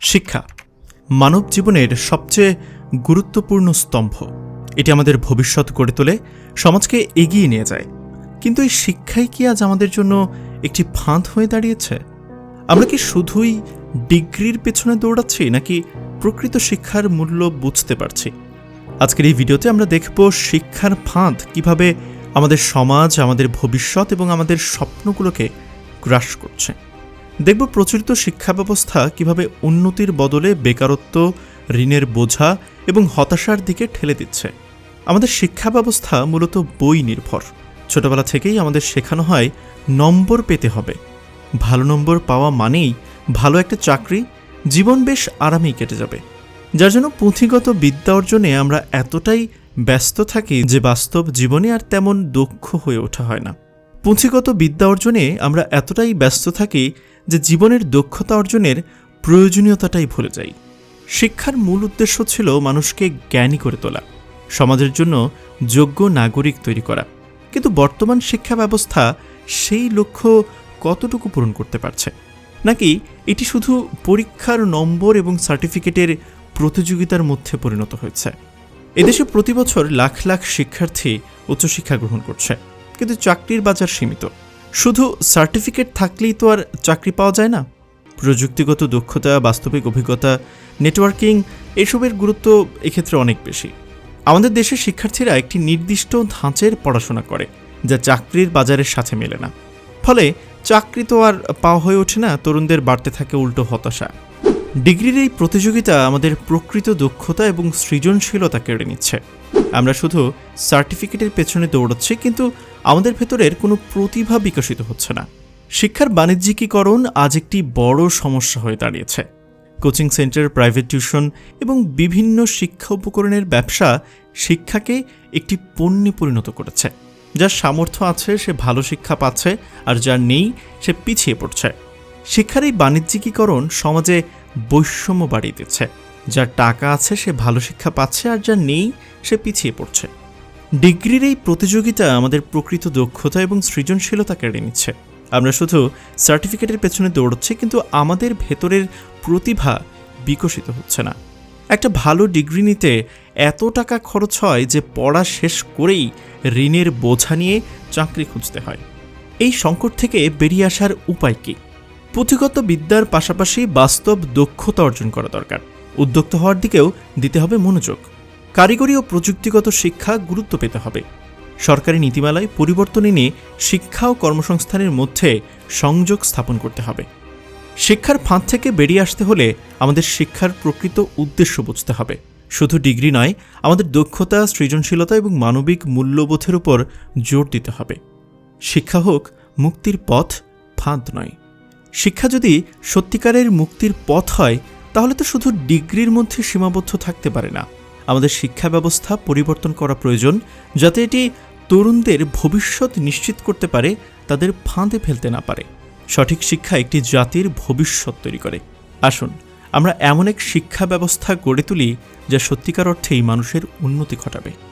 শিক্ষা মানব জীবনের সবচেয়ে গুরুত্বপূর্ণ স্তম্ভ। এটি আমাদের ভবিষ্যৎ গড়ে তোলে, সমাজকে এগিয়ে নিয়ে যায়। কিন্তু এই শিক্ষাই কি আজ আমাদের জন্য একটি ফাঁদ হয়ে দাঁড়িয়েছে? আমরা কি শুধুই ডিগ্রির পেছনে দৌড়াচ্ছি, নাকি প্রকৃত শিক্ষার মূল্য বুঝতে পারছি? আজকের এই ভিডিওতে আমরা দেখব শিক্ষার ফাঁদ কীভাবে আমাদের সমাজ, আমাদের ভবিষ্যৎ এবং আমাদের স্বপ্নগুলোকে গ্রাস করছে। দেখব প্রচলিত শিক্ষা ব্যবস্থা কীভাবে উন্নতির বদলে বেকারত্ব, ঋণের বোঝা এবং হতাশার দিকে ঠেলে দিচ্ছে। আমাদের শিক্ষা ব্যবস্থা মূলত বই নির্ভর। ছোটবেলা থেকেই আমাদের শেখানো হয়, নম্বর পেতে হবে। ভালো নম্বর পাওয়া মানেই ভালো একটা চাকরি, জীবন বেশ আরামেই কেটে যাবে। যার জন্য পুঁথিগত বিদ্যা অর্জনে আমরা এতটাই ব্যস্ত থাকি যে বাস্তব জীবনে আর তেমন দক্ষ হয়ে ওঠা হয় না। পুঁথিগত বিদ্যা অর্জনে আমরা এতটাই ব্যস্ত থাকি যে জীবনের দক্ষতা অর্জনের প্রয়োজনীয়তাটাই ভুলে যাই। শিক্ষার মূল উদ্দেশ্য ছিল মানুষকে জ্ঞানী করে তোলা, সমাজের জন্য যোগ্য নাগরিক তৈরি করা। কিন্তু বর্তমান শিক্ষা ব্যবস্থা সেই লক্ষ্য কতটুকু পূরণ করতে পারছে? নাকি এটি শুধু পরীক্ষার নম্বর এবং সার্টিফিকেটের প্রতিযোগিতার মধ্যে পরিণত হয়েছে? এদেশে প্রতি বছর লাখ লাখ শিক্ষার্থী উচ্চশিক্ষা গ্রহণ করছে, কিন্তু চাকরির বাজার সীমিত। শুধু সার্টিফিকেট থাকলেই তো আর চাকরি পাওয়া যায় না। প্রযুক্তিগত দক্ষতা, বাস্তবিক অভিজ্ঞতা, নেটওয়ার্কিং এসবের গুরুত্ব এক্ষেত্রে অনেক বেশি। আমাদের দেশের শিক্ষার্থীরা একটি নির্দিষ্ট ধাঁচের পড়াশোনা করে, যা চাকরির বাজারের সাথে মেলে না। ফলে চাকরি তো আর পাওয়া হয়ে ওঠে না, তরুণদের বাড়তে থাকে উল্টো হতাশা। ডিগ্রির এই প্রতিযোগিতা আমাদের প্রকৃত দক্ষতা এবং সৃজনশীলতা কেড়ে নিচ্ছে। আমরা শুধু সার্টিফিকেটের পেছনে দৌড়াচ্ছি, কিন্তু আমাদের ভেতরের কোনো প্রতিভা বিকশিত হচ্ছে না। শিক্ষার বাণিজ্যিকীকরণ আজ একটি বড় সমস্যা হয়ে দাঁড়িয়েছে। কোচিং সেন্টার, প্রাইভেট টিউশন এবং বিভিন্ন শিক্ষা উপকরণের ব্যবসা শিক্ষাকে একটি পণ্যে পরিণত করেছে। যার সামর্থ্য আছে, সে ভালো শিক্ষা পাচ্ছে, আর যার নেই, সে পিছিয়ে পড়ছে। শিক্ষার এই বাণিজ্যিকীকরণ সমাজে বৈষম্য বাড়িয়ে দিচ্ছে। যার টাকা আছে সে ভালো শিক্ষা পাচ্ছে আর যার নেই সে পিছিয়ে পড়ছে। ডিগ্রির এই প্রতিযোগিতা আমাদের প্রকৃত দক্ষতা এবং সৃজনশীলতা কেড়ে নিচ্ছে। আমরা শুধু সার্টিফিকেটের পেছনে দৌড়চ্ছি, কিন্তু আমাদের ভেতরের প্রতিভা বিকশিত হচ্ছে না। একটা ভালো ডিগ্রি নিতে এত টাকা খরচ হয় যে পড়া শেষ করেই ঋণের বোঝা নিয়ে চাকরি খুঁজতে হয়। এই সংকট থেকে বেরিয়ে আসার উপায় কী? পুঁথিগত বিদ্যার পাশাপাশি বাস্তব দক্ষতা অর্জন করা দরকার। উদ্যোক্ত হওয়ার দিকেও দিতে হবে মনোযোগ। কারিগরি ও প্রযুক্তিগত শিক্ষা গুরুত্ব পেতে হবে। সরকারি নীতিমালায় পরিবর্তন এনে শিক্ষা ও কর্মসংস্থানের মধ্যে সংযোগ স্থাপন করতে হবে। শিক্ষার ফাঁদ থেকে বেরিয়ে আসতে হলে আমাদের শিক্ষার প্রকৃত উদ্দেশ্য বুঝতে হবে। শুধু ডিগ্রি নয়, আমাদের দক্ষতা, সৃজনশীলতা এবং মানবিক মূল্যবোধের উপর জোর দিতে হবে। শিক্ষা হোক মুক্তির পথ, ফাঁদ নয়। শিক্ষা যদি সত্যিকারের মুক্তির পথ হয়, তাহলে তো শুধু ডিগ্রির মধ্যে সীমাবদ্ধ থাকতে পারে না। আমাদের শিক্ষা ব্যবস্থা পরিবর্তন করা প্রয়োজন, যাতে এটি তরুণদের ভবিষ্যৎ নিশ্চিত করতে পারে, তাদের ফাঁদে ফেলতে না পারে। সঠিক শিক্ষা একটি জাতির ভবিষ্যৎ তৈরি করে। আসুন, আমরা এমন এক শিক্ষা ব্যবস্থা গড়ে তুলি, যা সত্যিকার অর্থেই মানুষের উন্নতি ঘটাবে।